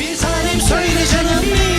Bir tanem söyle canım.